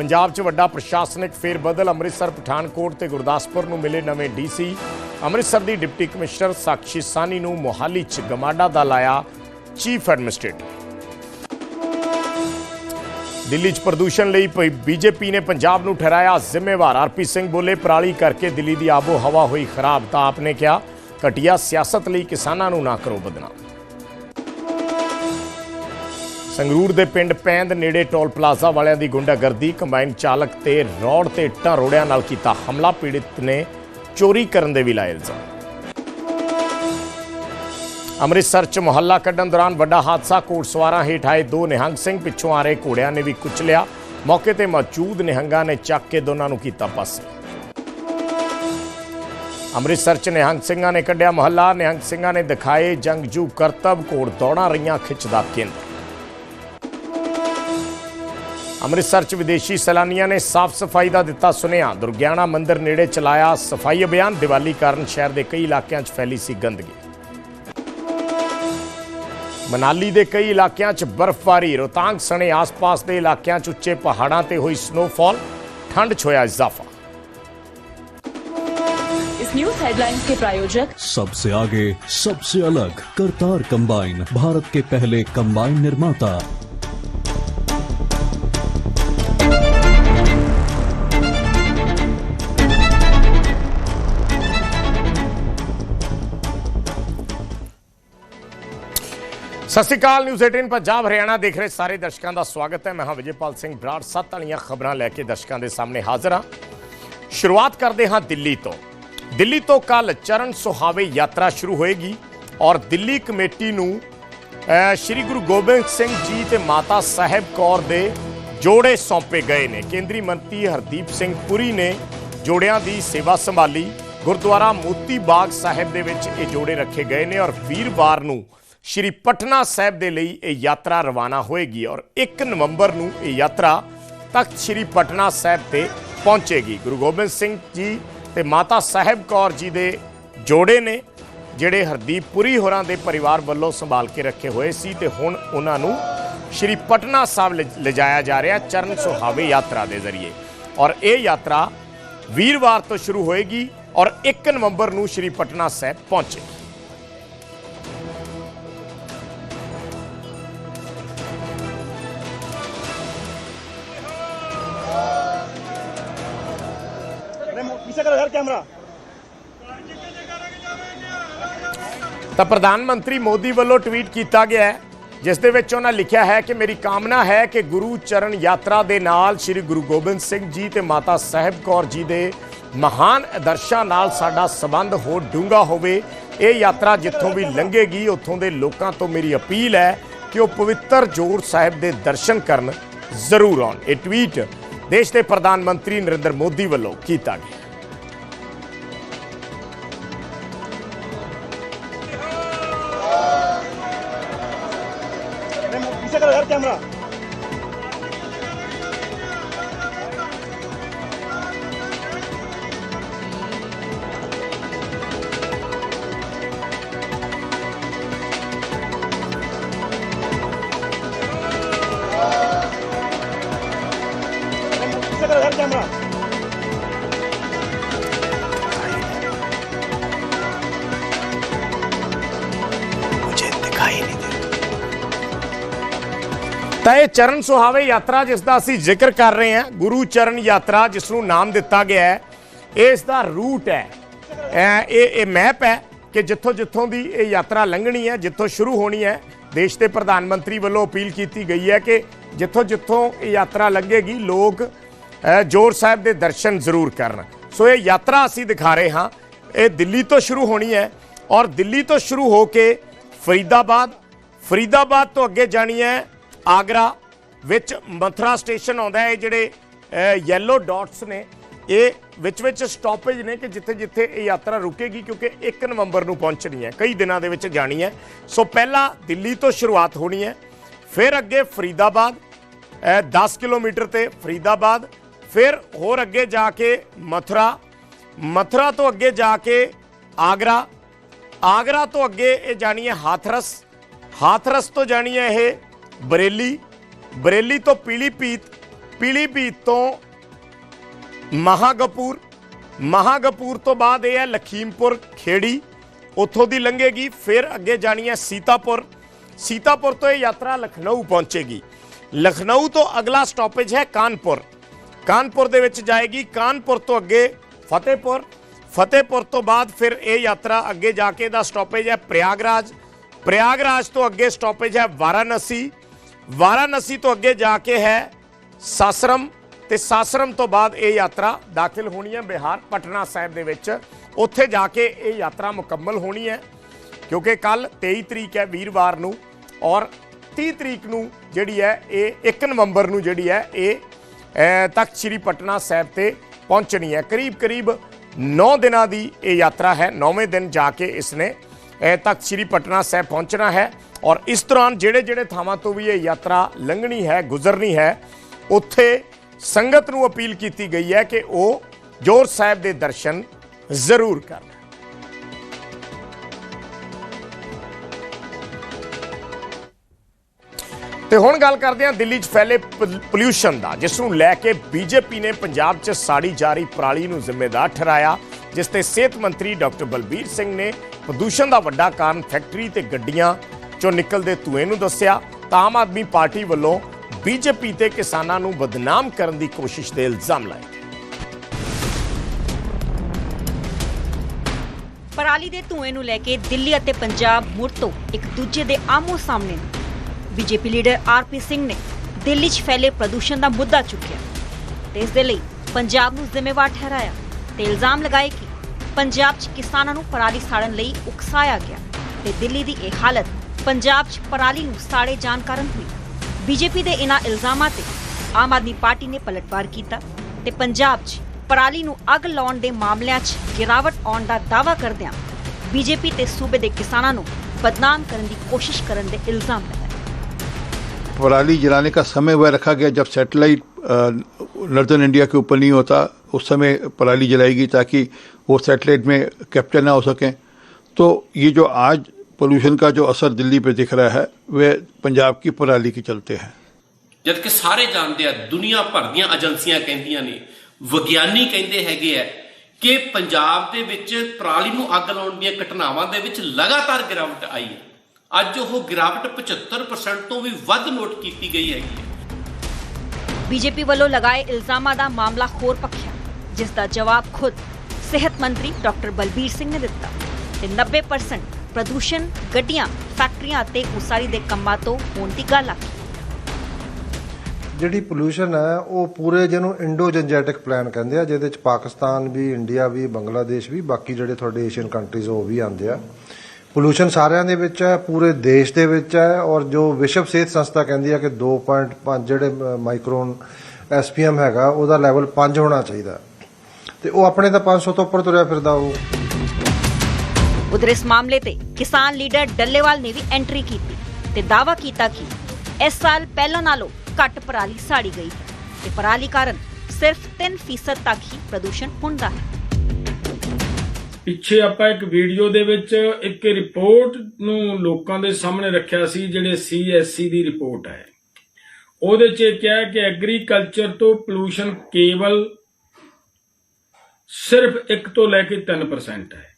ਪੰਜਾਬ 'ਚ ਵੱਡਾ ਪ੍ਰਸ਼ਾਸਨਿਕ ਫੇਰਬਦਲ ਅੰਮ੍ਰਿਤਸਰ, ਪਠਾਨਕੋਟ ਤੇ ਗੁਰਦਾਸਪੁਰ ਨੂੰ ਮਿਲੇ ਨਵੇਂ ਡੀਸੀ। ਅੰਮ੍ਰਿਤਸਰ ਦੀ ਡਿਪਟੀ ਕਮਿਸ਼ਨਰ ਸਾਕਸ਼ੀ ਸਾਨੀ ਨੂੰ ਮੋਹਾਲੀ 'ਚ ਗਮਾਡਾ ਦਾ ਲਾਇਆ ਚੀਫ ਐਡਮਿਨਿਸਟ੍ਰੇਟਰ। ਦਿੱਲੀ 'ਚ ਪ੍ਰਦੂਸ਼ਣ ਲਈ ਪ- ਬੀਜੇਪੀ ਨੇ ਪੰਜਾਬ ਨੂੰ ਠਹਿਰਾਇਆ ਜ਼ਿੰਮੇਵਾਰ। ਆਰਪੀ ਸਿੰਘ ਬੋਲੇ, ਪਰਾਲੀ ਕਰਕੇ ਦਿੱਲੀ ਦੀ ਆਬੋ ਹਵਾ ਹੋਈ ਖਰਾਬ, ਤਾਂ ਆਪਨੇ ਕਿਹਾ, ਘਟੀਆ ਸਿਆਸਤ ਲਈ ਕਿਸਾਨਾਂ ਨੂੰ ਨਾ ਕਰੋ ਬਦਨਾਮ। ਸੰਗਰੂਰ ਦੇ ਪਿੰਡ ਪੈਂਦ ਨੇੜੇ ਟੋਲ ਪਲਾਜ਼ਾ ਵਾਲਿਆਂ ਦੀ ਗੁੰਡਾਗਰਦੀ ਕੰਬਾਈਨ ਚਾਲਕ ਤੇ ਰੌੜ ਤੇ ਇੱਟਾਂ ਰੋੜਿਆਂ ਨਾਲ ਕੀਤਾ ਹਮਲਾ, ਪੀੜਿਤ ਨੇ ਚੋਰੀ ਕਰਨ ਦੇ ਵੀ ਲਾਏ ਇਲਜ਼ਾਮ। ਅੰਮ੍ਰਿਤਸਰ ਚ ਮੁਹੱਲਾ ਕੱਢਣ ਦੌਰਾਨ ਵੱਡਾ ਹਾਦਸਾ, ਕੋਟ ਸਵਾਰਾਂ ਹੇਠ ਆਏ ਦੋ ਨਿਹੰਗ ਸਿੰਘ, ਪਿੱਛੋਂ ਆ ਰਹੇ ਘੋੜਿਆਂ ਨੇ ਵੀ ਕੁਚਲਿਆ ਮੌਕੇ ਤੇ ਮੌਜੂਦ ਨਿਹੰਗਾਂ ਨੇ ਚੱਕ ਕੇ ਦੋਨਾਂ ਨੂੰ ਕੀਤਾ ਪਾਸੇ। ਅੰਮ੍ਰਿਤਸਰ ਚ ਨਿਹੰਗ ਸਿੰਘਾਂ ਨੇ ਕੱਢਿਆ ਮੁਹੱਲਾ। ਨਿਹੰਗ ਸਿੰਘਾਂ ਨੇ ਦਿਖਾਏ ਜੰਗਜੂ ਕਰਤਬ ਘੋੜ ਦੌੜਾਂ ਰਹੀਆਂ ਖਿੱਚਦਾ ਕੇਂਦਰ। ਅੰਮ੍ਰਿਤਸਰ ਚ ਵਿਦੇਸ਼ੀ ਸੈਲਾਨੀਆਂ ਨੇ ਸਾਫ਼ ਸਫਾਈ ਦਾ ਦਿੱਤਾ ਸੁਨੇਹਾ ਦੁਰਗਿਆਣਾ ਮੰਦਿਰ ਨੇੜੇ ਚਲਾਇਆ ਸਫਾਈ ਅਭਿਆਨ ਦੀਵਾਲੀ ਕਾਰਨ ਸ਼ਹਿਰ ਦੇ ਕਈ ਇਲਾਕਿਆਂ 'ਚ ਫੈਲੀ ਸੀ ਗੰਦਗੀ ਮਨਾਲੀ ਦੇ ਕਈ ਇਲਾਕਿਆਂ 'ਚ ਬਰਫ਼ਬਾਰੀ ਰੋਹਤਾਂਗ ਸਣੇ ਆਸ-ਪਾਸ ਦੇ ਇਲਾਕਿਆਂ 'ਚ ਉੱਚੇ ਪਹਾੜਾਂ ਤੇ ਹੋਈ ਸਨੋਫਾਲ ਠੰਡ 'ਚ ਹੋਇਆ ਇਜ਼ਾਫਾ इस न्यूज हेडलाइंस के प्रायोजक सबसे आगे सबसे अलग करतार कंबाइन भारत के पहले कंबाइन निर्माता ਸਤਿ ਸ਼੍ਰੀ ਅਕਾਲ ਨਿਊਜ਼ 18 ਪੰਜਾਬ, ਹਰਿਆਣਾ ਦੇਖ ਰਹੇ ਸਾਰੇ ਦਰਸ਼ਕਾਂ ਦਾ ਸਵਾਗਤ ਹੈ। ਮੈਂ ਹਾਂ ਵਿਜੇਪਾਲ ਸਿੰਘ ਬਰਾੜ। ਸੱਤ ਵਾਲੀਆਂ ਖਬਰਾਂ ਲੈ ਕੇ ਦਰਸ਼ਕਾਂ ਦੇ ਸਾਹਮਣੇ ਹਾਜ਼ਰ ਹਾਂ। ਸ਼ੁਰੂਆਤ ਕਰਦੇ ਹਾਂ ਦਿੱਲੀ ਤੋਂ। ਦਿੱਲੀ ਤੋਂ ਕੱਲ ਚਰਨ ਸੁਹਾਵੇ ਯਾਤਰਾ ਸ਼ੁਰੂ ਹੋਏਗੀ ਔਰ ਦਿੱਲੀ ਕਮੇਟੀ ਨੂੰ ਸ਼੍ਰੀ ਗੁਰੂ ਗੋਬਿੰਦ ਸਿੰਘ ਜੀ ਤੇ ਮਾਤਾ ਸਾਹਿਬ ਕੌਰ ਦੇ ਜੋੜੇ ਸੌਂਪੇ ਗਏ ਨੇ। ਕੇਂਦਰੀ ਮੰਤਰੀ ਹਰਦੀਪ ਸਿੰਘ ਪੁਰੀ ਨੇ ਜੋੜਿਆਂ ਦੀ ਸੇਵਾ ਸੰਭਾਲੀ। ਗੁਰਦੁਆਰਾ ਮੋਤੀ ਬਾਗ ਸਾਹਿਬ ਦੇ ਵਿੱਚ ਇਹ ਜੋੜੇ ਰੱਖੇ ਗਏ ਨੇ ਔਰ ਵੀਰਵਾਰ ਨੂੰ ਸ਼੍ਰੀ ਪਟਨਾ ਸਾਹਿਬ ਦੇ ਲਈ ਇਹ ਯਾਤਰਾ ਰਵਾਨਾ ਹੋਏਗੀ ਔਰ 1 ਨਵੰਬਰ ਨੂੰ ਇਹ ਯਾਤਰਾ ਤਖਤ ਸ਼੍ਰੀ ਪਟਨਾ ਸਾਹਿਬ ਤੇ ਪਹੁੰਚੇਗੀ। ਗੁਰੂ ਗੋਬਿੰਦ ਸਿੰਘ ਜੀ ਤੇ ਮਾਤਾ ਸਾਹਿਬ ਕੌਰ ਜੀ ਦੇ ਜੋੜੇ ਨੇ, ਜਿਹੜੇ ਹਰਦੀਪ ਪੁਰੀ ਹੋਰਾਂ ਦੇ ਪਰਿਵਾਰ ਵੱਲੋਂ ਸੰਭਾਲ ਕੇ ਰੱਖੇ ਹੋਏ ਸੀ ਤੇ ਹੁਣ ਉਹਨਾਂ ਨੂੰ ਸ਼੍ਰੀ ਪਟਨਾ ਸਾਹਿਬ ਲਿ- ਲਿਜਾਇਆ ਜਾ ਰਿਹਾ ਚਰਨ ਸੁਹਾਵੇ ਯਾਤਰਾ ਦੇ ਜ਼ਰੀਏ। ਔਰ ਇਹ ਯਾਤਰਾ ਵੀਰਵਾਰ ਤੋਂ ਸ਼ੁਰੂ ਹੋਏਗੀ ਔਰ 1 ਨਵੰਬਰ ਨੂੰ ਸ਼੍ਰੀ ਪਟਨਾ ਸਾਹਿਬ ਪਹੁੰਚੇਗੀ। पीछे करो यार कैमरा ਤਾਂ ਪ੍ਰਧਾਨ ਮੰਤਰੀ ਮੋਦੀ ਵੱਲੋਂ ਟਵੀਟ ਕੀਤਾ ਗਿਆ ਹੈ ਜਿਸ ਦੇ ਵਿੱਚ ਉਹਨਾਂ ਲਿਖਿਆ ਹੈ ਕਿ ਮੇਰੀ ਕਾਮਨਾ ਹੈ ਕਿ ਗੁਰੂ ਚਰਨ ਯਾਤਰਾ ਦੇ ਨਾਲ ਸ੍ਰੀ ਗੁਰੂ ਗੋਬਿੰਦ ਸਿੰਘ ਜੀ ਤੇ ਮਾਤਾ ਸਾਹਿਬ ਕੌਰ ਜੀ ਦੇ ਮਹਾਨ ਆਦਰਸ਼ਾਂ ਨਾਲ ਸਾਡਾ ਸਬੰਧ ਹੋਰ ਡੂੰਘਾ ਹੋਵੇ ਇਹ ਯਾਤਰਾ ਜਿੱਥੋਂ ਵੀ ਲੰਘੇਗੀ ਉੱਥੋਂ ਦੇ ਲੋਕਾਂ ਤੋਂ ਮੇਰੀ ਅਪੀਲ ਹੈ ਕਿ ਉਹ ਪਵਿੱਤਰ ਜੋੜ ਸਾਹਿਬ ਦੇ ਦਰਸ਼ਨ ਕਰਨ ਜ਼ਰੂਰ ਆਉਣ ਇਹ ਟਵੀਟ ਦੇਸ਼ ਦੇ ਪ੍ਰਧਾਨ ਮੰਤਰੀ ਨਰਿੰਦਰ ਮੋਦੀ ਵੱਲੋਂ ਕੀਤਾ ਗਿਆ ਤਾਂ ਇਹ ਚਰਨ ਸੁਹਾਵੇ ਯਾਤਰਾ ਜਿਸ ਦਾ ਅਸੀਂ ਜ਼ਿਕਰ ਕਰ ਰਹੇ ਹਾਂ, ਗੁਰੂ ਚਰਨ ਯਾਤਰਾ ਜਿਸ ਨੂੰ ਨਾਮ ਦਿੱਤਾ ਗਿਆ ਹੈ, ਇਸ ਦਾ ਰੂਟ ਹੈ। ਇਹ ਇਹ ਮੈਪ ਹੈ ਕਿ ਜਿੱਥੋਂ ਜਿੱਥੋਂ ਦੀ ਇਹ ਯਾਤਰਾ ਲੰਘਣੀ ਹੈ, ਜਿੱਥੋਂ ਸ਼ੁਰੂ ਹੋਣੀ ਹੈ, ਦੇਸ਼ ਦੇ ਪ੍ਰਧਾਨ ਮੰਤਰੀ ਵੱਲੋਂ ਅਪੀਲ ਕੀਤੀ ਗਈ ਹੈ ਕਿ ਜਿੱਥੋਂ ਜਿੱਥੋਂ ਇਹ ਯਾਤਰਾ ਲੰਘੇਗੀ, ਲੋਕ ਜੋਰ ਸਾਹਿਬ ਦੇ ਦਰਸ਼ਨ ਜ਼ਰੂਰ ਕਰਨ। ਸੋ ਇਹ ਯਾਤਰਾ ਅਸੀਂ ਦਿਖਾ ਰਹੇ ਹਾਂ, ਇਹ ਦਿੱਲੀ ਤੋਂ ਸ਼ੁਰੂ ਹੋਣੀ ਹੈ ਔਰ ਦਿੱਲੀ ਤੋਂ ਸ਼ੁਰੂ ਹੋ ਕੇ ਫਰੀਦਾਬਾਦ ਫਰੀਦਾਬਾਦ ਤੋਂ ਅੱਗੇ ਜਾਣੀ ਹੈ ਆਗਰਾ ਵਿੱਚ ਮਥੁਰਾ ਸਟੇਸ਼ਨ ਆਉਂਦਾ ਹੈ, ਇਹ ਜਿਹੜੇ ਯੈਲੋ ਡਾਟਸ ਨੇ, ਇਹ ਵਿੱਚ ਵਿੱਚ ਸਟਾਪੇਜ ਨੇ ਕਿ ਜਿੱਥੇ ਜਿੱਥੇ ਇਹ ਯਾਤਰਾ ਰੁਕੇਗੀ, ਕਿਉਂਕਿ 1 ਨਵੰਬਰ ਨੂੰ ਪਹੁੰਚਣੀ ਹੈ, ਕਈ ਦਿਨਾਂ ਦੇ ਵਿੱਚ ਜਾਣੀ ਹੈ। ਸੋ ਪਹਿਲਾਂ ਦਿੱਲੀ ਤੋਂ ਸ਼ੁਰੂਆਤ ਹੋਣੀ ਹੈ, ਫਿਰ ਅੱਗੇ ਫਰੀਦਾਬਾਦ ਇਹ 10 ਕਿਲੋਮੀਟਰ ਤੇ ਫਰੀਦਾਬਾਦ, ਫਿਰ ਹੋਰ ਅੱਗੇ ਜਾ ਕੇ ਮਥੁਰਾ ਮਥੁਰਾ ਤੋਂ ਅੱਗੇ ਜਾ ਕੇ ਆਗਰਾ ਆਗਰਾ ਤੋਂ ਅੱਗੇ ਇਹ ਜਾਣੀ ਹੈ ਹਾਥਰਸ ਹਾਥਰਸ ਤੋਂ ਜਾਣੀ ਹੈ ਇਹ ਬਰੇਲੀ ਬਰੇਲੀ ਤੋਂ ਪੀਲੀਭੀਤ ਪੀਲੀਭੀਤ ਤੋਂ ਮਹਾਗਪੂਰ ਮਹਾਗਪੂਰ ਤੋਂ ਬਾਅਦ ਇਹ ਹੈ ਲਖੀਮਪੁਰ, ਖੇੜੀ, ਉੱਥੋਂ ਦੀ ਲੰਘੇਗੀ, ਫਿਰ ਅੱਗੇ ਜਾਣੀ ਹੈ ਸੀਤਾਪੁਰ। ਸੀਤਾਪੁਰ ਤੋਂ ਇਹ ਯਾਤਰਾ ਲਖਨਊ ਪਹੁੰਚੇਗੀ। ਲਖਨਊ ਤੋਂ ਅਗਲਾ ਸਟਾਪੇਜ ਹੈ ਕਾਨਪੁਰ। ਕਾਨਪੁਰ ਦੇ ਵਿੱਚ ਜਾਏਗੀ, ਕਾਨਪੁਰ ਤੋਂ ਅੱਗੇ ਫਤਿਹਪੁਰ। ਫਤਿਹਪੁਰ ਤੋਂ ਬਾਅਦ ਫਿਰ ਇਹ ਯਾਤਰਾ ਅੱਗੇ ਜਾ ਕੇ ਦਾ ਸਟਾਪੇਜ ਹੈ ਪ੍ਰਯਾਗਰਾਜ। ਪ੍ਰਯਾਗਰਾਜ ਤੋਂ ਅੱਗੇ ਸਟਾਪੇਜ ਹੈ ਵਾਰਾਣਸੀ। ਵਾਰਾਣਸੀ ਤੋਂ ਅੱਗੇ ਜਾ ਕੇ ਹੈ ਸਾਸਰਮ ਤੇ ਸਾਸਰਮ ਤੋਂ ਬਾਅਦ ਇਹ ਯਾਤਰਾ ਦਾਖਲ ਹੋਣੀ ਹੈ ਬਿਹਾਰ, ਪਟਨਾ ਸਾਹਿਬ ਦੇ ਵਿੱਚ। ਉੱਥੇ ਜਾ ਕੇ ਇਹ ਯਾਤਰਾ ਮੁਕੰਮਲ ਹੋਣੀ ਹੈ, ਕਿਉਂਕਿ ਕੱਲ 23 ਤਰੀਕ ਹੈ ਵੀਰਵਾਰ ਨੂੰ ਔਰ 30 ਤਰੀਕ ਨੂੰ ਜਿਹੜੀ ਹੈ ਇਹ 1 ਨਵੰਬਰ ਨੂੰ ਜਿਹੜੀ ਹੈ ਇਹ ਤਖਤ ਸ੍ਰੀ ਪਟਨਾ ਸਾਹਿਬ ਤੇ ਪਹੁੰਚਣੀ ਹੈ। ਕਰੀਬ ਕਰੀਬ 9 ਦਿਨਾਂ ਦੀ ਇਹ ਯਾਤਰਾ ਹੈ 9ਵੇਂ ਦਿਨ ਜਾ ਕੇ ਇਸਨੇ ਇਹ ਤਖਤ ਸ੍ਰੀ ਪਟਨਾ ਸਾਹਿਬ ਪਹੁੰਚਣਾ ਹੈ। ਔਰ ਇਸ ਦੌਰਾਨ ਜਿਹੜੇ ਜਿਹੜੇ ਥਾਵਾਂ ਤੋਂ ਵੀ ਇਹ ਯਾਤਰਾ ਲੰਘਣੀ ਹੈ, ਗੁਜ਼ਰਨੀ ਹੈ, ਉੱਥੇ ਸੰਗਤ ਨੂੰ ਅਪੀਲ ਕੀਤੀ ਗਈ ਹੈ ਕਿ ਉਹ ਜੋਰ ਸਾਹਿਬ ਦੇ ਦਰਸ਼ਨ ਜ਼ਰੂਰ ਕਰਨ। ਤੇ ਹੁਣ ਗੱਲ ਕਰਦੇ ਹਾਂ ਦਿੱਲੀ 'ਚ ਫੈਲੇ ਪੋਲਿਊਸ਼ਨ ਦਾ, ਜਿਸ ਨੂੰ ਲੈ ਕੇ ਬੀਜੇਪੀ ਨੇ ਪੰਜਾਬ 'ਚ ਸਾੜੀ ਜਾ ਰਹੀ ਪਰਾਲੀ ਨੂੰ ਜ਼ਿੰਮੇਦਾਰ ਠਹਿਰਾਇਆ, ਜਿਸ ਤੇ ਸਿਹਤ ਮੰਤਰੀ ਡਾਕਟਰ ਬਲਬੀਰ ਸਿੰਘ ਨੇ ਪ੍ਰਦੂਸ਼ਣ ਦਾ ਵੱਡਾ ਕਾਰਨ ਫੈਕਟਰੀ ਤੇ ਗੱਡੀਆਂ 'ਚੋਂ ਨਿਕਲਦੇ ਧੂਏ ਨੂੰ ਦੱਸਿਆ, ਤਾਂ ਆਮ ਆਦਮੀ ਪਾਰਟੀ ਵੱਲੋਂ ਬੀਜੇਪੀ ਤੇ ਕਿਸਾਨਾਂ ਨੂੰ ਬਦਨਾਮ ਕਰਨ ਦੀ ਕੋਸ਼ਿਸ਼ ਦੇ ਇਲਜ਼ਾਮ ਲਾਏ। ਪਰਾਲੀ ਦੇ ਧੂਏ ਨੂੰ ਲੈ ਕੇ ਦਿੱਲੀ ਅਤੇ ਪੰਜਾਬ ਮੁੜ ਤੋਂ ਇੱਕ ਦੂਜੇ ਦੇ ਆਮੋ ਸਾਹਮਣੇ ਨੇ। ਬੀਜੇਪੀ ਲੀਡਰ ਆਰਪੀ ਸਿੰਘ ਨੇ ਦਿੱਲੀ 'ਚ ਫੈਲੇ ਪ੍ਰਦੂਸ਼ਣ ਦਾ ਮੁੱਦਾ ਚੁੱਕਿਆ ਤੇ ਇਸ ਦੇ ਲਈ ਪੰਜਾਬ ਨੂੰ ਜ਼ਿੰਮੇਵਾਰ ਠਹਿਰਾਇਆ ਤੇ ਇਲਜ਼ਾਮ ਲਗਾਏ ਕਿ ਪੰਜਾਬ 'ਚ ਕਿਸਾਨਾਂ ਨੂੰ ਪਰਾਲੀ ਸਾੜਨ ਲਈ ਉਕਸਾਇਆ ਗਿਆ ਤੇ ਦਿੱਲੀ ਦੀ ਇਹ ਹਾਲਤ ਪੰਜਾਬ 'ਚ ਪਰਾਲੀ ਨੂੰ ਸਾੜੇ ਜਾਣ ਕਾਰਨ ਹੋਈ ਬੀਜੇਪੀ ਦੇ ਇਨ੍ਹਾਂ ਇਲਜ਼ਾਮਾਂ ਤੇ ਆਮ ਆਦਮੀ ਪਾਰਟੀ ਨੇ ਪਲਟਵਾਰ ਕੀਤਾ ਤੇ ਪੰਜਾਬ 'ਚ ਪਰਾਲੀ ਨੂੰ ਅੱਗ ਲਾਉਣ ਦੇ ਮਾਮਲਿਆਂ 'ਚ ਗਿਰਾਵਟ ਆਉਣ ਦਾ ਦਾਅਵਾ ਕਰਦਿਆਂ ਬੀਜੇਪੀ ਤੇ ਸੂਬੇ ਦੇ ਕਿਸਾਨਾਂ ਨੂੰ ਬਦਨਾਮ ਕਰਨ ਦੀ ਕੋਸ਼ਿਸ਼ ਕਰਨ ਦੇ ਇਲਜ਼ਾਮ ਲਗਾਏ पराली जलाने का समय वह रखा गया जब सैटेलाइट नॉर्दर्न इंडिया के ऊपर नहीं होता उस समय पराली जलाएगी ताकि वो सैटेलाइट में कैप्चर ना हो सकें तो ये जो आज पोल्यूशन का जो असर दिल्ली पे दिख रहा है वह पंजाब की पराली के चलते हैं ਜਦ ਕਿ ਸਾਰੇ ਜਾਣਦੇ ਆ ਦੁਨੀਆ ਭਰ ਦੀਆਂ ਏਜੰਸੀਆਂ ਕਹਿੰਦੀਆਂ ਨੇ ਵਿਗਿਆਨੀ ਕਹਿੰਦੇ ਹੈਗੇ ਆ ਕਿ ਪੰਜਾਬ ਦੇ ਵਿੱਚ ਪਰਾਲੀ ਨੂੰ ਅੱਗ ਲਾਉਣ ਦੀਆਂ ਘਟਨਾਵਾਂ ਦੇ ਵਿੱਚ ਲਗਾਤਾਰ ਗਿਰਾਵਟ ਆਈ ਹੈ ਅੱਜ ਉਹ ਗਿਰਾਵਟ 75% ਤੋਂ ਵੀ ਵੱਧ ਨੋਟ ਕੀਤੀ ਗਈ ਹੈਗੀ ਹੈ ਬੀਜੇਪੀ ਵੱਲੋਂ ਲਗਾਏ ਇਲਜ਼ਾਮਾਂ ਦਾ ਮਾਮਲਾ ਹੋਰ ਪੱਖਿਆ ਜਿਸ ਦਾ ਜਵਾਬ ਖੁਦ ਸਿਹਤ ਮੰਤਰੀ ਡਾਕਟਰ ਬਲਬੀਰ ਸਿੰਘ ਨੇ ਦਿੱਤਾ ਤੇ 90% ਪ੍ਰਦੂਸ਼ਣ, ਗੱਡੀਆਂ, ਫੈਕਟਰੀਆਂ ਅਤੇ ਉਸਾਰੀ ਦੇ ਕੰਮਾਂ ਤੋਂ ਹੋਣ ਦੀ ਗੱਲ ਆਖੀ ਜਿਹੜੀ ਪੋਲੂਸ਼ਨ ਹੈ, ਉਹ ਪੂਰੇ ਜਿਹਨੂੰ ਇੰਡੋ ਜੰਜੈਟਿਕ ਪਲਾਨ ਕਹਿੰਦੇ ਆ, ਜਿਹਦੇ ਚ ਪਾਕਿਸਤਾਨ ਵੀ ਇੰਡੀਆ ਵੀ ਬੰਗਲਾਦੇਸ਼ ਵੀ, ਬਾਕੀ ਜਿਹੜੇ ਤੁਹਾਡੇ ਏਸ਼ੀਅਨ ਕੰਟਰੀਜ਼ ਉਹ ਵੀ ਆਉਂਦੇ ਆ। ਪੋਲੂਸ਼ਨ ਸਾਰਿਆਂ ਦੇ ਵਿੱਚ ਹੈ, ਪੂਰੇ ਦੇਸ਼ ਦੇ ਵਿੱਚ ਹੈ, ਔਰ ਜੋ ਵਿਸ਼ਵ ਸਿਹਤ ਸੰਸਥਾ ਕਹਿੰਦੀ ਹੈ ਕਿ 2.5 ਜਿਹੜੇ ਮਾਈਕਰੋਨ ਐਸਪੀਐਮ ਹੈਗਾ, ਉਹਦਾ ਲੈਵਲ 5 ਹੋਣਾ ਚਾਹੀਦਾ। ਤੇ ਉਹ ਆਪਣੇ ਤਾਂ 500 ਤੋਂ ਉੱਪਰ ਤੁਰਿਆ ਫਿਰਦਾ ਉਹ। ਉਧਰ ਇਸ ਮਾਮਲੇ ਤੇ ਕਿਸਾਨ ਲੀਡਰ ਡੱਲੇਵਾਲ ਨੇ ਵੀ ਐਂਟਰੀ ਕੀਤੀ ਤੇ ਦਾਅਵਾ ਕੀਤਾ ਕਿ ਇਸ ਸਾਲ ਪਹਿਲਾਂ ਨਾਲੋਂ ਘੱਟ ਪਰਾਲੀ ਸਾੜੀ ਗਈ ਹੈ ਤੇ ਪਰਾਲੀ ਕਾਰਨ ਸਿਰਫ 3% ਤੱਕ ਹੀ ਪ੍ਰਦੂਸ਼ਣ ਹੁੰਦਾ ਹੈ ਪਿੱਛੇ ਆਪਾਂ ਇੱਕ ਵੀਡੀਓ ਦੇ ਵਿੱਚ ਇੱਕ ਰਿਪੋਰਟ ਨੂੰ ਲੋਕਾਂ ਦੇ ਸਾਹਮਣੇ ਰੱਖਿਆ ਸੀ ਜਿਹੜੇ ਸੀਐਸਸੀ ਦੀ ਰਿਪੋਰਟ ਹੈ ਉਹਦੇ 'ਚ ਕਿਹਾ ਕਿ ਐਗਰੀਕਲਚਰ ਤੋਂ ਪੋਲੂਸ਼ਨ ਕੇਵਲ ਸਿਰਫ 1 ਤੋਂ ਲੈ ਕੇ 3% ਹੈ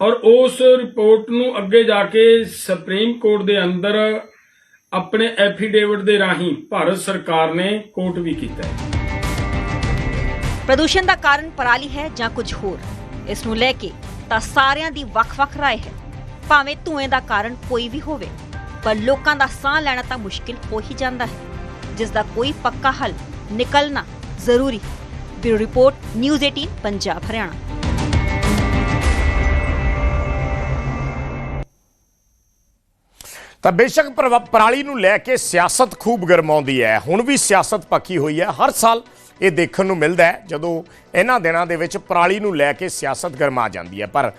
ਔਰ ਉਸ ਰਿਪੋਰਟ ਨੂੰ ਅੱਗੇ ਜਾ ਕੇ ਸੁਪਰੀਮ ਕੋਰਟ ਦੇ ਅੰਦਰ ਆਪਣੇ ਐਫੀਡੇਵਿਟ ਦੇ ਰਾਹੀਂ ਭਾਰਤ ਸਰਕਾਰ ਨੇ ਕੋਰਟ ਵੀ ਕੀਤਾ ਹੈ ਪ੍ਰਦੂਸ਼ਣ ਦਾ ਕਾਰਨ ਪਰਾਲੀ ਹੈ ਜਾਂ ਕੁਝ ਹੋਰ ਇਸ ਨੂੰ ਲੈ ਕੇ ਤਾਂ ਸਾਰਿਆਂ ਦੀ ਵੱਖ-ਵੱਖ رائے ਹੈ ਭਾਵੇਂ ਧੂਏ ਦਾ ਕਾਰਨ ਕੋਈ ਵੀ ਹੋਵੇ ਪਰ ਲੋਕਾਂ ਦਾ ਸਾਹ ਲੈਣਾ ਤਾਂ ਮੁਸ਼ਕਿਲ ਹੋ ਹੀ ਜਾਂਦਾ ਹੈ ਜਿਸ ਦਾ ਕੋਈ ਪੱਕਾ ਹੱਲ ਨਿਕਲਣਾ ਜ਼ਰੂਰੀ ਹੈ bureau report news 18 Punjab Haryana ਤਾਂ ਬੇਸ਼ੱਕ ਪ੍ਰਵਾ- ਪਰਾਲੀ ਨੂੰ ਲੈ ਕੇ ਸਿਆਸਤ ਖੂਬ ਗਰਮਾਉਂਦੀ ਹੈ ਹੁਣ ਵੀ ਸਿਆਸਤ ਪੱਕੀ ਹੋਈ ਹੈ ਹਰ ਸਾਲ ਇਹ ਦੇਖਣ ਨੂੰ ਮਿਲਦਾ ਹੈ ਜਦੋਂ ਇਹਨਾਂ ਦਿਨਾਂ ਦੇ ਵਿੱਚ ਪਰਾਲੀ ਨੂੰ ਲੈ ਕੇ ਸਿਆਸਤ ਗਰਮਾ ਜਾਂਦੀ ਹੈ ਪਰ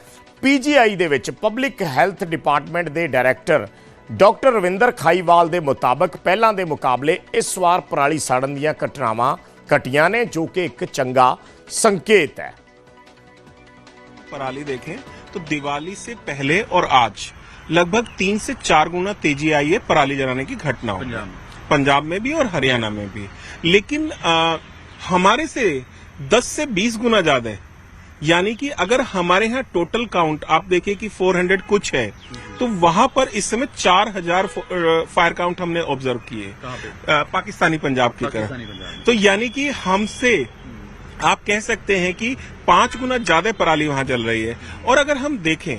ਪੀਜੀਆਈ ਦੇ ਵਿੱਚ ਪਬਲਿਕ ਹੈਲਥ ਡਿਪਾਰਟਮੈਂਟ ਦੇ ਡਾਇਰੈਕਟਰ ਡਾਕਟਰ ਰਵਿੰਦਰ ਖਾਈਵਾਲ ਦੇ ਮੁਤਾਬਕ ਪਹਿਲਾਂ ਦੇ ਮੁਕਾਬਲੇ ਇਸ ਵਾਰ ਪਰਾਲੀ ਸਾੜਨ ਦੀਆਂ ਘਟਨਾਵਾਂ ਘਟੀਆਂ ਨੇ ਜੋ ਕਿ ਇੱਕ ਚੰਗਾ ਸੰਕੇਤ ਹੈ पराली देखें तो दिवाली से पहले और आज लगभग तीन से चार गुना तेज़ी आई है पराली जलाने की घटनाओं में। पंजाब में भी और हरियाणा में भी। लेकिन आ, हमारे से 10 से 20 गुना ज़्यादा है। यानी कि अगर हमारे यहाँ टोटल काउंट आप देखिए कि 400 कुछ है तो वहाँ पर इस समय 4000 फायर काउंट हमने ऑब्ज़र्व किए। पाकिस्तानी पंजाब की तरह। तो यानी कि हमसे आप कह सकते हैं कि पाँच गुना ज़्यादा पराली वहाँ जल रही है। और अगर हम देखें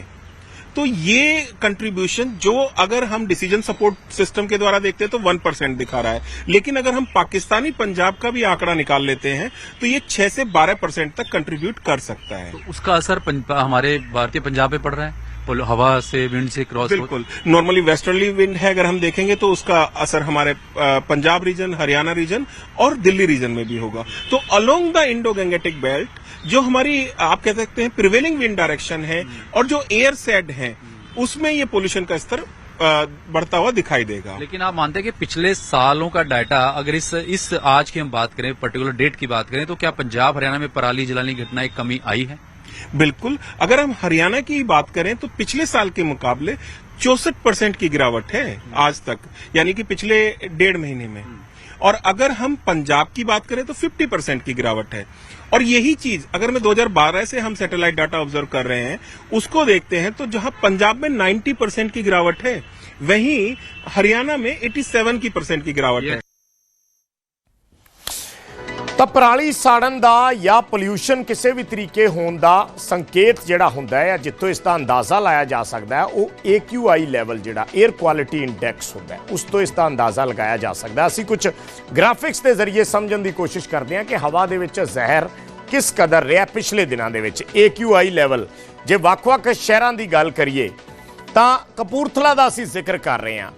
तो ये कंट्रीब्यूशन जो अगर हम डिसीज़न सपोर्ट सिस्टम के द्वारा देखते हैं तो वन परसेंट दिखा रहा है। लेकिन अगर हम पाकिस्तानी पंजाब का भी आंकड़ा निकाल लेते हैं तो ये छह से बारह परसेंट तक कंट्रीब्यूट कर सकता है। तो उसका असर हमारे भारतीय पंजाब पे पड़ रहा है? हवा से विंड से क्रॉस बिल्कुल। नॉर्मली वेस्टर्नली विंड है अगर हम देखेंगे तो उसका असर हमारे पंजाब रीजन हरियाणा रीजन और दिल्ली रीजन में भी होगा। तो along the Indo Gangetic belt जो हमारी आप कह सकते हैं प्रिवेलिंग विंड डायरेक्शन है और जो एयर सेड है उसमें ये पोल्यूशन का स्तर बढ़ता हुआ दिखाई देगा। लेकिन आप मानते हैं कि पिछले सालों का डाटा अगर इस इस आज की हम बात करें पर्टिकुलर डेट की बात करें तो क्या पंजाब हरियाणा में पराली जलाने की घटनाएँ कमी आई है? बिल्कुल, अगर हम हरियाणा की बात करें तो पिछले साल के मुकाबले चौसठ परसेंट की गिरावट है आज तक, यानी कि पिछले डेढ़ महीने में। और अगर हम पंजाब की बात करें तो 50 परसेंट की गिरावट है। और यही चीज़, अगर मैं 2012 से हम सैटेलाइट डाटा ऑब्ज़र्व कर रहे हैं, उसको देखते हैं तो जहाँ पंजाब में 90 परसेंट की गिरावट है, वहीं हरियाणा में 87 की परसेंट की गिरावट है। ਤਾਂ ਪਰਾਲੀ ਸਾੜਨ ਦਾ ਜਾਂ ਪੋਲਿਊਸ਼ਨ ਕਿਸੇ ਵੀ ਤਰੀਕੇ ਹੋਣ ਦਾ ਸੰਕੇਤ ਜਿਹੜਾ ਹੁੰਦਾ ਹੈ ਜਿੱਥੋਂ ਇਸ ਦਾ ਅੰਦਾਜ਼ਾ ਲਾਇਆ ਜਾ ਸਕਦਾ ਹੈ, ਉਹ AQI ਲੈਵਲ ਜਿਹੜਾ 에ਅਰ ਕੁਆਲਿਟੀ ਇੰਡੈਕਸ ਹੁੰਦਾ ਹੈ, ਉਸ ਤੋਂ ਇਸ ਦਾ ਅੰਦਾਜ਼ਾ ਲਗਾਇਆ ਜਾ ਸਕਦਾ ਅਸੀਂ ਕੁਝ ਗ੍ਰਾਫਿਕਸ ਦੇ ਜ਼ਰੀਏ ਸਮਝਣ ਦੀ ਕੋਸ਼ਿਸ਼ ਕਰਦੇ ਹਾਂ ਕਿ ਹਵਾ ਦੇ ਵਿੱਚ ਜ਼ਹਿਰ ਕਿਸ ਕਦਰ ਰਿਹਾ ਪਿਛਲੇ ਦਿਨਾਂ ਦੇ ਵਿੱਚ। AQI ਲੈਵਲ ਜੇ ਵੱਖ-ਵੱਖ ਸ਼ਹਿਰਾਂ ਦੀ ਗੱਲ ਕਰੀਏ, ਤਾਂ ਕਪੂਰਥਲਾ ਦਾ ਅਸੀਂ ਜ਼ਿਕਰ ਕਰ ਰਹੇ ਹਾਂ।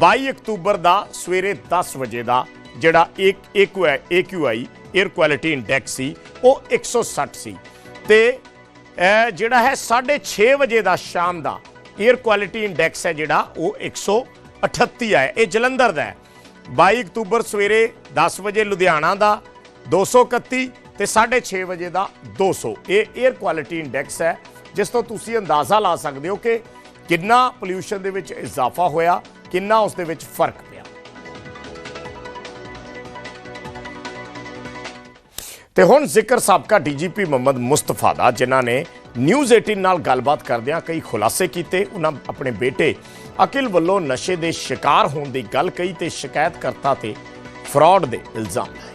22 ਅਕਤੂਬਰ ਦਾ ਸਵੇਰੇ 10 ਵਜੇ ਦਾ ਜਿਹੜਾ ਇੱਕ AQI 에ਅਰ ਕੁਆਲਿਟੀ ਇੰਡੈਕਸ ਸੀ, ਉਹ 160 ਸੀ ਤੇ ਜਿਹੜਾ ਹੈ 6:30 ਵਜੇ ਦਾ ਸ਼ਾਮ ਦਾ 에ਅਰ ਕੁਆਲਿਟੀ ਇੰਡੈਕਸ ਹੈ ਜਿਹੜਾ, ਉਹ 138 ਆਇਆ। ਇਹ ਜਲੰਧਰ ਦਾ ਹੈ। 22 ਅਕਤੂਬਰ ਸਵੇਰੇ 10 ਵਜੇ ਲੁਧਿਆਣਾ ਦਾ 231 ਤੇ 6:30 ਵਜੇ ਦਾ 200 ਇਹ 에ਅਰ ਕੁਆਲਿਟੀ ਇੰਡੈਕਸ ਹੈ, ਜਿਸ ਤੋਂ ਤੁਸੀਂ ਅੰਦਾਜ਼ਾ ਲਾ ਸਕਦੇ ਹੋ ਕਿ ਕਿੰਨਾ ਪੋਲੂਸ਼ਨ ਦੇ ਵਿੱਚ ਇਜ਼ਾਫਾ ਹੋਇਆ, ਕਿੰਨਾ ਉਸ ਦੇ ਵਿੱਚ ਫ਼ਰਕ ਤੇ ਹੁਣ ਜ਼ਿਕਰ ਸਾਬਕਾ ਡੀਜੀਪੀ ਮੁਹੰਮਦ ਮੁਸਤਫਾ ਦਾ, ਜਿਨ੍ਹਾਂ ਨੇ ਨਿਊਜ਼ 18 ਨਾਲ ਗੱਲਬਾਤ ਕਰਦਿਆਂ ਕਈ ਖੁਲਾਸੇ ਕੀਤੇ। ਉਹਨਾਂ ਆਪਣੇ ਬੇਟੇ ਅਕਿਲ ਵੱਲੋਂ ਨਸ਼ੇ ਦੇ ਸ਼ਿਕਾਰ ਹੋਣ ਦੀ ਗੱਲ ਕਹੀ ਤੇ ਸ਼ਿਕਾਇਤਕਰਤਾ ਤੇ ਫਰਾਡ ਦੇ ਇਲਜ਼ਾਮ ਲਾਏ।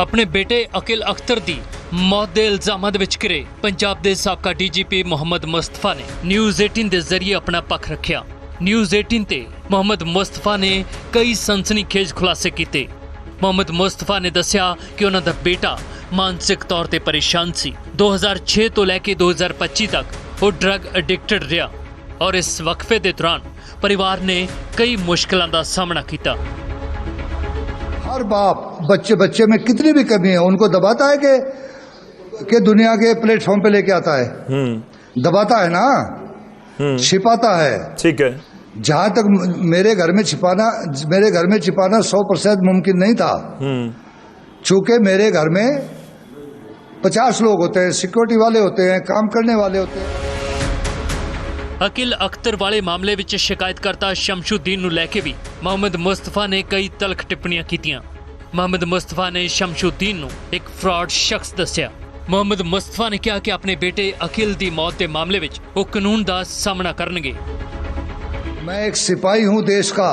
ਆਪਣੇ ਬੇਟੇ ਅਕਿਲ ਅਖਤਰ ਦੀ ਮੌਤ ਦੇ ਇਲਜ਼ਾਮਾਂ ਦੇ ਵਿੱਚ ਘਿਰੇ। ਪੰਜਾਬ ਦੇ ਸਾਬਕਾ ਡੀਜੀਪੀ ਮੁਹੰਮਦ ਮੁਸਤਫਾ ਨੇ ਨਿਊਜ਼ 18 ਦੇ ਜ਼ਰੀਏ ਆਪਣਾ ਪੱਖ ਰੱਖਿਆ। ਨਿਊਜ਼ 18 ਤੇ मोहम्मद મોહમ્મદ મુસ્તફાને કઈ સનસનીખેજ खुलासे किए। मोहम्मद मुस्तफ़ा ने दसिया कि उन्होंने बेटा मानसिक तौर पर परेशान सी। 2006 तो लैके 2025 तक वो ड्रग एडिक्टेड रहा और इस वक्फे के दौरान परिवार ने कई मुश्किलों का सामना किया हर बाप बच्चे बच्चे में कितनी भी कमी है उनको दबाता है कि कि दुनिया के प्लेटफॉर्म पे लेके आता है। हम्म। दबाता है ना? हम्म। छिपाता है। ठीक है। जहां तक म- मेरे घर में छिपाना मेरे घर में छिपाना सौ परसेंट मुमकिन नहीं था चूंकि मेरे घर में पचास लोग होते हैं सिक्योरिटी वाले होते हैं काम करने वाले होते हैं ਅਕਿਲ ਅਖਤਰ ਵਾਲੇ ਮਾਮਲੇ ਵਿੱਚ ਸ਼ਿਕਾਇਤਕਰਤਾ ਸ਼ਮਸ਼ੂਦੀਨ ਨੂੰ ਲੈ ਕੇ ਵੀ ਮੁਹੰਮਦ ਮੁਸਤਫਾ ਨੇ ਕਈ ਤਲਖ ਟਿੱਪਣੀਆਂ ਕੀਤੀਆਂ ਮੁਹੰਮਦ ਮੁਸਤਫਾ ਨੇ ਸ਼ਮਸ਼ੂਦੀਨ ਨੂੰ ਇੱਕ ਫਰਾਡ ਸ਼ਖਸ ਦੱਸਿਆ ਮੁਹੰਮਦ ਮੁਸਤਫਾ ਨੇ ਕਿਹਾ ਕਿ ਆਪਣੇ ਬੇਟੇ ਅਕਿਲ ਦੀ ਮੌਤ ਦੇ ਮਾਮਲੇ ਵਿੱਚ ਉਹ ਕਾਨੂੰਨ ਦਾ ਸਾਹਮਣਾ ਕਰਨਗੇ मैं एक सिपाही हूँ देश का।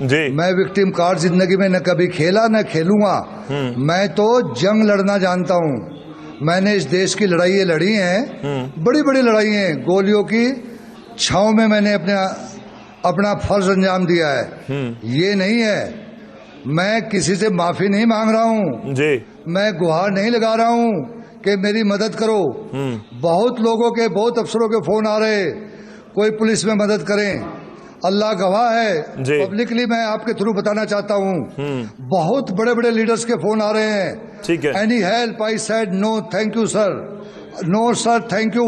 जी। मैं विक्टिम कार्ड ज़िंदगी में न कभी खेला न खेलूँगा। मैं तो जंग लड़ना जानता हूँ। मैंने इस देश की लड़ाइयाँ लड़ी हैं। बड़ी बड़ी लड़ाई हैं। गोलियों की छाव में मैंने अपने अपना फ़र्ज़ अंजाम दिया है। ये नहीं है। मैं किसी से माफ़ी नहीं मांग रहा हूँ। मैं गुहार नहीं लगा रहा हूँ कि मेरी मदद करो। बहुत लोगों के बहुत अफसरों के फ़ोन आ रहे। कोई पुलिस में मदद करें। अल्लाह गवाह है जी। पब्लिकली मैं आपके थ्रू बताना चाहता हूं बहुत बड़े बड़े लीडर्स के फोन आ रहे हैं ठीक है। Any help I said no thank you sir no sir thank you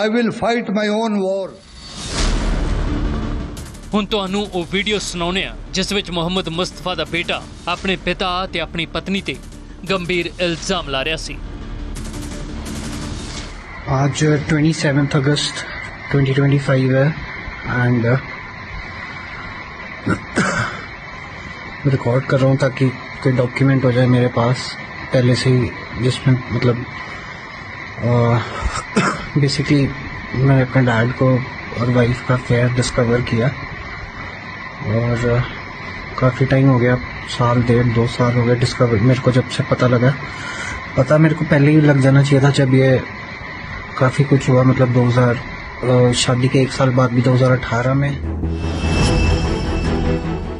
I will fight my own war ਹੁਣ ਤੁਹਾਨੂੰ ਉਹ ਵੀਡੀਓ ਸੁਣਾਉਂਦੇ ਆ ਜਿਸ ਵਿੱਚ ਮੁਹੰਮਦ ਮੁਸਤਫਾ ਦਾ ਬੇਟਾ ਆਪਣੇ ਪਿਤਾ ਤੇ ਆਪਣੀ ਪਤਨੀ ਤੇ ਗੰਭੀਰ ਇਲਜ਼ਾਮ ਲਾ ਰਿਹਾ ਸੀ आज ट्वेंटी सेवन्थ अगस्त 2025 है एंड रिकॉर्ड कर रहा हूँ ताकि कोई डॉक्यूमेंट हो जाए मेरे पास। पहले से ही जिसमें मतलब बेसिकली मैंने अपने डैड को और वाइफ का फेयर डिस्कवर किया। और काफ़ी टाइम हो गया साल डेढ़ दो साल हो गए डिस्कवर मेरे को जब से पता लगा। पता मेरे को पहले ही लग जाना चाहिए था जब ये काफ़ी कुछ हुआ मतलब 2000 अ, शादी के एक साल बाद भी 2018 में।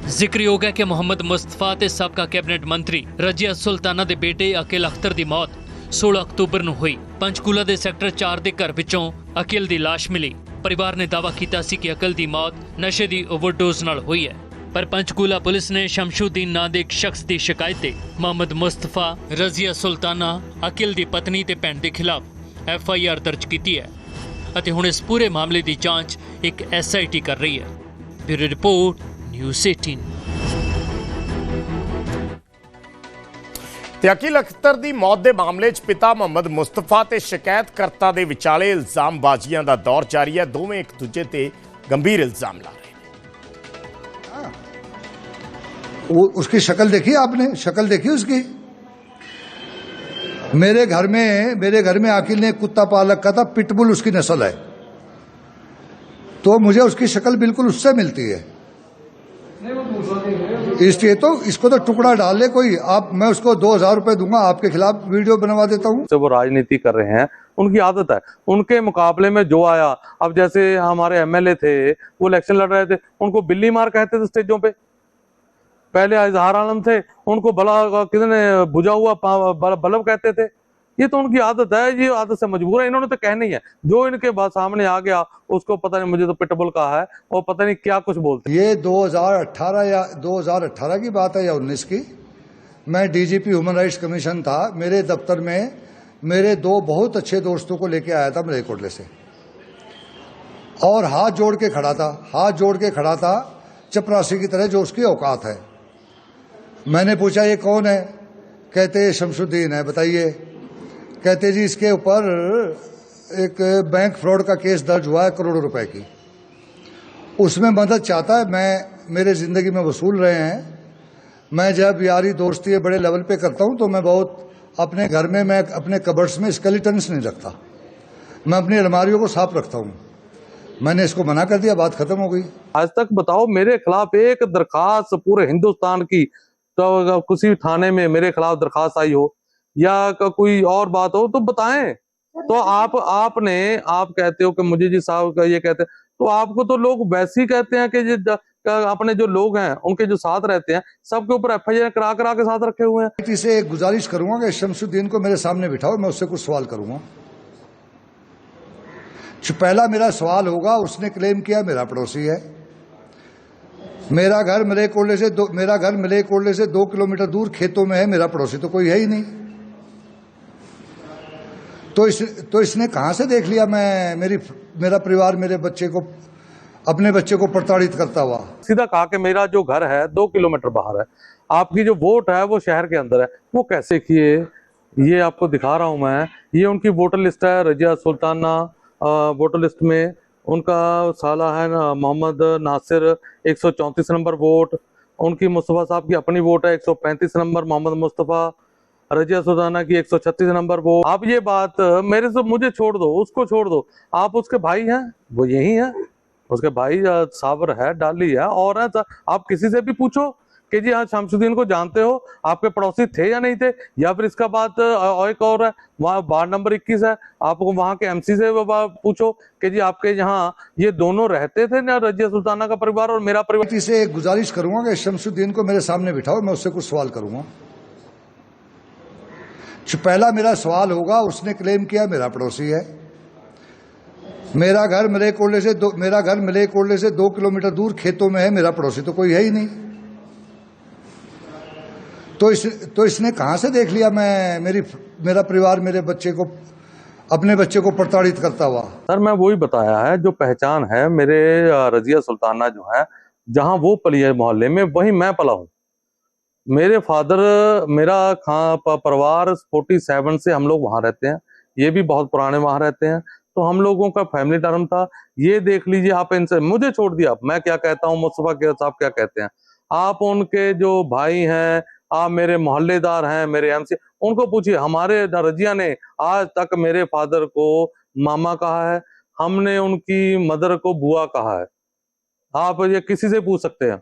ਜ਼ਿਕਰਯੋਗ ਹੈ ਕਿ ਮੁਹੰਮਦ ਮੁਸਤਫਾ ਤੇ ਸਾਬਕਾ ਕੈਬਨਿਟ ਮੰਤਰੀ ਰਜੀਆ ਸੁਲਤਾਨਾ ਦੇ ਬੇਟੇ ਅਕਿਲ ਅਖਤਰ ਦੀ ਮੌਤ 16 ਅਕਤੂਬਰ ਨੂੰ ਹੋਈ। ਪੰਚਕੂਲਾ ਦੇ ਸੈਕਟਰ 4 ਦੇ ਘਰ ਵਿੱਚੋਂ ਅਕਿਲ ਦੀ ਲਾਸ਼ ਮਿਲੀ। ਪਰਿਵਾਰ ਨੇ ਦਾਅਵਾ ਕੀਤਾ ਸੀ ਕਿ ਅਕਿਲ ਦੀ ਮੌਤ ਨਸ਼ੇ ਦੀ ਓਵਰਡੋਜ਼ ਨਾਲ ਹੋਈ ਹੈ। ਪਰ ਪੰਚਕੂਲਾ ਪੁਲਿਸ ਨੇ ਸ਼ਮਸ਼ੂਦੀਨ ਨਾਂ ਦੇ ਇੱਕ ਸ਼ਖਸ ਦੀ ਸ਼ਿਕਾਇਤ ਤੇ ਮੁਹੰਮਦ ਮੁਸਤਫਾ, ਰਜ਼ੀਆ ਸੁਲਤਾਨਾ, ਅਕਿਲ ਦੀ ਪਤਨੀ ਤੇ ਭੈਣ ਦੇ ਖਿਲਾਫ ਐਫ ਆਈ ਆਰ ਦਰਜ ਕੀਤੀ ਹੈ ਅਤੇ ਹੁਣ ਇਸ ਪੂਰੇ ਮਾਮਲੇ ਦੀ ਜਾਂਚ ਇੱਕ ਐਸ ਆਈ ਟੀ ਕਰ ਰਹੀ ਹੈ। ਬਿਊਰੋ ਰਿਪੋਰਟ ਨਿਊਜ਼ 18 ਤੇ ਅਕਿਲ ਅਖਤਰ ਦੀ ਮੌਤ ਦੇ ਮਾਮਲੇ 'ਚ ਪਿਤਾ ਮੁਹੰਮਦ ਮੁਸਤਫਾ ਤੇ ਸ਼ਿਕਾਇਤਕਰਤਾ ਦੇ ਵਿਚਾਲੇ ਇਲਜ਼ਾਮਬਾਜ਼ੀਆਂ ਦਾ ਦੌਰ ਜਾਰੀ ਹੈ ਦੋਵੇਂ ਇੱਕ ਦੂਜੇ ਤੇ ਗੰਭੀਰ ਇਲਜ਼ਾਮ ਲਾ ਰਹੇ वो उसकी शक्ल देखी आपने शक्ल देखी उसकी मेरे घर में मेरे घर में आकिल ने एक कुत्ता पाल रखा था पिटबुल उसकी नस्ल है तो मुझे उसकी शक्ल बिल्कुल उससे मिलती है इसलिए तो इसको तो टुकड़ा डाल ले कोई। आप, मैं उसको दो हज़ार रूपए दूँगा, आपके खिलाफ वीडियो बनवा देता हूँ। वो राजनीति कर रहे हैं, उनकी आदत है। उनके मुकाबले में जो आया, अब जैसे हमारे एमएलए थे, वो इलेक्शन लड़ रहे थे, उनको बिल्ली मार कहते थे स्टेजों पे। पहले इजहार आलम थे, उनको बला किसने बुझा हुआ बल्ब कहते थे। ये तो उनकी आदत है, ये आदत से मजबूर है, इन्होंने तो कहनी है। जो इनके बाद सामने आ गया, उसको पता नहीं, मुझे तो पिटबुल कहा है, और पता नहीं क्या कुछ बोलते ये 2018 या 2018 की बात है या 19 की? मैं डीजीपी ह्यूमन राइट्स कमीशन था, मेरे दफ्तर में, मेरे दो बहुत अच्छे दोस्तों को लेके आया था मलेकोटले से। और हाथ जोड़ के खड़ा था, हाथ जोड़ के खड़ा था, चपरासी की तरह जो उसकी औकात है। मैंने पूछा, ये कौन है? कहते शमशुद्दीन है, बताइए। कहते जी, इसके ऊपर एक बैंक फ्रॉड का केस दर्ज हुआ है करोड़ों रुपए की। उसमें मदद चाहता है, मैं, मेरे ज़िंदगी में वसूल रहे हैं। मैं जब यारी दोस्ती बड़े लेवल पे करता हूँ तो मैं बहुत अपने घर में, मैं अपने कबर्ड्स में स्केलेटन्स नहीं रखता। मैं अपनी अलमारियों को साफ़ रखता हूँ। मैंने इसको मना कर दिया, बात खत्म हो गई। आज तक बताओ, मेरे खिलाफ एक दरखास्त पूरे हिंदुस्तान की तो किसी थाने में मेरे खिलाफ दरखास्त आई हो या क- कोई और बात हो तो बताएँ। तो आप आपने आप कहते हो कि मुझे जी साहब का ये कहते हैं तो आपको तो लोग वैसे ही कहते हैं कि ये अपने जो लोग हैं उनके जो साथ रहते हैं सबके ऊपर एफ़ आई आर करा करा के साथ रखे हुए हैं। इसे एक गुजारिश करूँगा कि शमसुद्दीन को मेरे सामने बिठाओ मैं उससे कुछ सवाल करूँगा। जो पहला मेरा सवाल होगा उसने क्लेम किया मेरा पड़ोसी है। मेरा घर मले कोल्ले से दो मेरा घर मले कोल्ले से दो किलोमीटर दूर खेतों में है मेरा पड़ोसी तो कोई है ही नहीं। तो इस तो इसने कहाँ से देख लिया मैं, मेरी, मेरा परिवार मेरे बच्चे को, अपने बच्चे को प्रताड़ित करता हुआ? सीधा कहा कि मेरा जो घर है, दो किलोमीटर बाहर है। आपकी जो वोट है, वो शहर के अंदर है। वो कैसे किए? ये आपको दिखा रहा हूँ मैं। ये उनकी वोटर लिस्ट है, रजिया सुल्ताना वोटर लिस्ट में। उनका साला है ना, मोहम्मद नासिर, एक सौ चौंतीस नंबर वोट। उनकी मुस्तफ़ा साहब की अपनी वोट है 135 नंबर मोहम्मद मुस्तफ़ा। रजिया सुल्ताना की 136 नंबर, वो आप ये बात मेरे से मुझे छोड़ दो, उसको छोड़ दो। आप उसके भाई हैं? वो यही हैं। उसके भाई साबर है, डाली है, और है आप किसी से भी पूछो कि जी हाँ शमशुद्दीन को जानते हो, आपके पड़ोसी थे या नहीं थे, या फिर इसका बात एक और है, वहाँ वार्ड नंबर 21 है, आप वहाँ के एमसी से पूछो कि जी आपके यहाँ ये दोनों रहते थे ना रजिया सुल्ताना का परिवार और मेरा परिवार? इसे गुजारिश करूँगा कि शमसुद्दीन को मेरे सामने बिठाओ, मैं उससे कुछ सवाल करूँगा। पहला मेरा सवाल होगा, उसने क्लेम किया, मेरा पड़ोसी है। मेरा घर मले कोल्ले से दो, मेरा घर मले कोल्ले से दो किलोमीटर दूर खेतों में है, मेरा पड़ोसी तो कोई है ही नहीं। तो इस तो इसने कहाँ से देख लिया मैं, मेरी, मेरा परिवार मेरे बच्चे को, अपने बच्चे को प्रताड़ित करता हुआ? सर, मैं वही बताया है, जो पहचान है मेरे रजिया सुल्ताना जो है, जहाँ वो पली है मोहल्ले में, वहीं मैं पला हूँ। मेरे फादर, मेरा खा परिवार फोर्टी सेवन से हम लोग वहाँ रहते हैं। ये भी बहुत पुराने वहाँ रहते हैं। तो हम लोगों का फैमिली टर्म था। ये देख लीजिए आप इनसे, मुझे छोड़ दिया। मैं क्या कहता हूँ, मुस्तफ़ा के साहब क्या कहते हैं? आप उनके जो भाई हैं, आप मेरे मोहल्लेदार हैं, मेरे एमसी उनको पूछिए। हमारे रजिया ने आज तक मेरे फादर को मामा कहा है। हमने उनकी मदर को बुआ कहा है। आप ये किसी से पूछ सकते हैं।